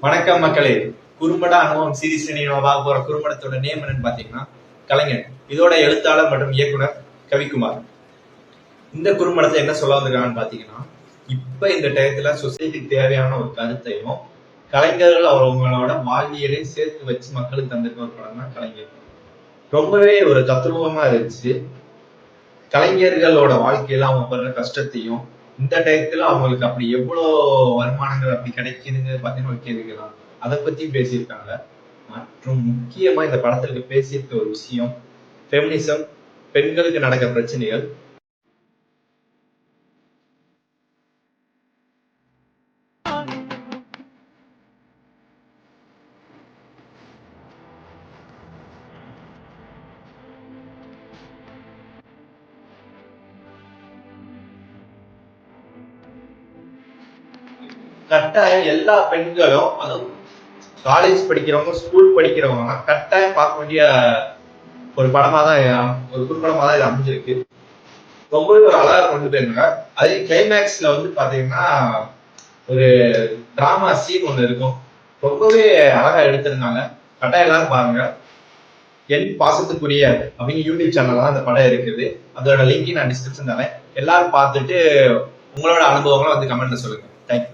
வணக்கம் மக்களே. குறும்பட அனுபவம் சீரிஸ் நம்ம பார்க்க போற குறும்படத்தோட நேம் என்னன்னு பாத்தீங்கன்னா கலைஞர் இதோட எழுத்தாளர் மற்றும் இயக்குனர் கவிக்குமார். இந்த குறும்படத்தை என்ன சொல்ல வந்திருக்காங்கன்னு பாத்தீங்கன்னா இப்ப இந்த டயத்துல சொசைட்டிக்கு தேவையான ஒரு கருத்தையும் கலைஞர்கள் அவங்களோட வாழ்வியலையும் சேர்த்து வச்சு மக்களுக்கு தந்திருக்க ஒரு படம் தான் கலைஞர். ரொம்பவே ஒரு தத்ரூபமா இருந்துச்சு. கலைஞர்களோட வாழ்க்கையில அவங்க படுற கஷ்டத்தையும் இந்த டயத்துல அவங்களுக்கு அப்படி எவ்வளவு வருமானங்கள் அப்படி கிடைக்குதுங்க? பார்த்தீங்கன்னா ஒரு கேள்விக்கலாம் அதை பத்தி பேசியிருக்காங்க. மற்றும் முக்கியமா இந்த படத்துல பேசியிருக்க ஒரு விஷயம் ஃபெமினிசம் பெண்களுக்கு நடக்கிற பிரச்சனைகள் கட்டாயம் எல்லா பெண்களும் அதுவும் காலேஜ் படிக்கிறவங்க ஸ்கூல் படிக்கிறவங்க கட்டாயம் பார்க்க வேண்டிய ஒரு படமா தான் ஒரு குறும்படமா தான் இது அமைஞ்சிருக்கு. ரொம்பவே ஒரு அழகா கொண்டு போயிருங்க அது கிளைமேக்ஸ்ல வந்து பாத்தீங்கன்னா ஒரு டிராமா சீன் ஒண்ணு இருக்கும். ரொம்பவே அழகா எடுத்திருந்தாங்க. கட்டாயம் எல்லாரும் பாருங்க. என் பாசத்துக்குரிய அவங்க யூடியூப் சேனல் தான் அந்த படம் இருக்குது. அதோட லிங்க் நான் டிஸ்கிரிப்ஷன் தரேன். எல்லாரும் பார்த்துட்டு உங்களோட அனுபவங்களை வந்து கமெண்ட்ல சொல்லுங்க. தேங்க்யூ